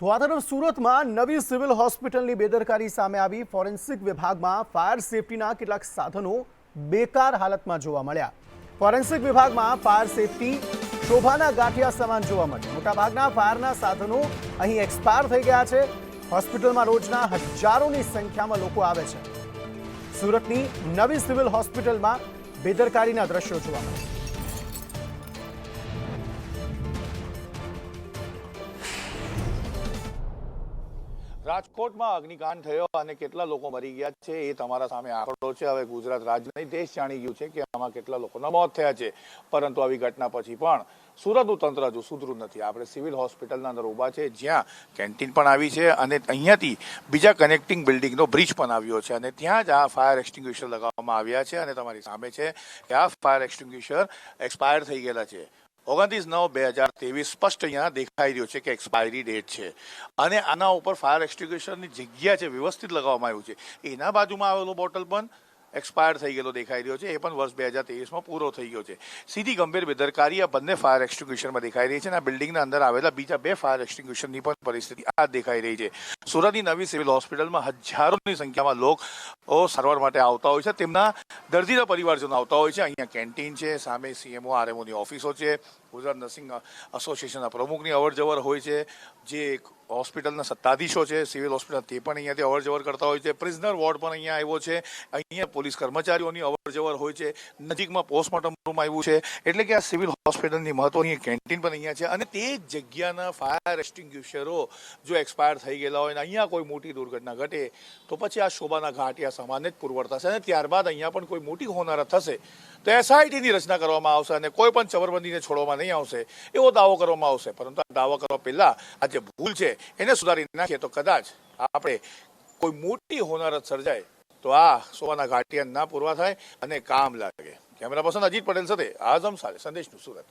તો આ તરફ સુરતમાં નવી સિવિલ હોસ્પિટલની બેદરકારી સામે આવી. ફોરેન્સિક વિભાગમાં ફાયર સેફટીના કેટલાક સાધનો બેકાર હાલતમાં જોવા મળ્યા. ફોરેન્સિક વિભાગમાં ફાયર સેફટી શોભાના ગાંઠિયા સમાન જોવા મળ્યા. મોટાભાગના ફાયરના સાધનો અહીં એક્સપાયર થઈ ગયા છે. હોસ્પિટલમાં રોજના હજારોની સંખ્યામાં લોકો આવે છે. સુરતની નવી સિવિલ હોસ્પિટલમાં બેદરકારીના દ્રશ્યો જોવા મળ્યા. રાજકોટમાં અગ્નિકાંડ થયો અને કેટલા લોકો મરી ગયા છે એ તમારા સામે આંકડો છે. હવે ગુજરાત રાજ્ય દેશ જાણી ગયું છે કે આમાં કેટલા લોકોના મોત થયા છે. પરંતુ આવી ઘટના પછી પણ સુરતનું તંત્ર હજુ સુધરું નથી. આપણે સિવિલ હોસ્પિટલના અંદર ઊભા છે, જ્યાં કેન્ટીન પણ આવી છે અને અહીંયાથી બીજા કનેક્ટિંગ બિલ્ડિંગનો બ્રિજ પણ આવ્યો છે અને ત્યાં જ આ ફાયર એક્સટિંગ્વિશર લગાવવામાં આવ્યા છે અને તમારી સામે છે કે આ ફાયર એક્સટિંગ્વિશર એક્સપાયર થઈ ગયેલા છે. ઓગણત્રીસ નવ બે હજાર ત્રેવીસ સ્પષ્ટ અહીંયા દેખાઈ રહ્યું છે કે એક્સપાયરી ડેટ છે. અને આના ઉપર ફાયર એક્સટિંગ્વિશરની જગ્યા છે વ્યવસ્થિત લગાવવામાં આવ્યું છે. એના બાજુમાં આવેલો બોટલ પણ એક્સપાયર થઈ ગયેલો દેખાઈ રહ્યો છે. એ પણ વર્ષ બે હજાર ત્રેવીસમાં પૂરો થઈ ગયો છે. સીધી ગંભીર બેદરકારી આ બંને ફાયર એક્સ્ટિંગ્યુશનમાં દેખાઈ રહી છે અને આ બિલ્ડિંગના અંદર આવેલા બીજા બે ફાયર એક્સ્ટિંગ્યુશનની પણ પરિસ્થિતિ આ દેખાઈ રહી છે. સુરતની નવી સિવિલ હોસ્પિટલમાં હજારોની સંખ્યામાં લોકો સારવાર માટે આવતા હોય છે. તેમના દર્દીના પરિવારજનો આવતા હોય છે. અહીંયા કેન્ટીન છે, સામે સીએમઓ આરએમઓની ઓફિસો છે. ગુજરાત નર્સિંગ એસોસિએશનના પ્રમુખની અવર જવર હોય છે. જે હોસ્પિટલના સત્તાધીશો છે, સિવિલ હોસ્પિટલ, તે પણ અહીંયાથી અવર જવર કરતા હોય છે. પ્રિઝનર વોર્ડ પણ અહીંયા આવ્યો છે. અહીંયા પોલીસ કર્મચારીઓની અવર જવર હોય છે, નજીકમાં પોસ્ટમોર્ટમ રૂમ આવ્યું છે, એટલે કે આ સિવિલ હોસ્પિટલની મહત્વની કેન્ટીન પણ અહીંયા છે અને તે જગ્યાના ફાયર એક્સ્ટિંગ્યુશરો જો એક્સપાયર થઈ ગયેલા હોય અને અહીંયા કોઈ મોટી દુર્ઘટના ઘટે, તો પછી આ શોભાના ઘાટિયા સામાન્ય જ પુરવર થશે અને ત્યારબાદ અહીંયા પણ કોઈ મોટી હોનારત થશે, તો એસઆઈટીની રચના કરવામાં આવશે અને કોઈ પણ ચવરબંધીને છોડવામાં નહીં આવશે, એવો દાવો કરવામાં આવશે. પરંતુ આ દાવો કરવા પહેલાં આ જે ભૂલ છે, એને સુધારી નાખીએ તો કદાચ આપણે કોઈ મોટી હોનારત સર્જાય તો આ સોવાના ઘાટિયા ના પૂરવા થાય અને કામ લાગે. કેમેરા પર્સન અજીત પટેલ સાથે આઝમ સાલે, સંદેશનું સુરત.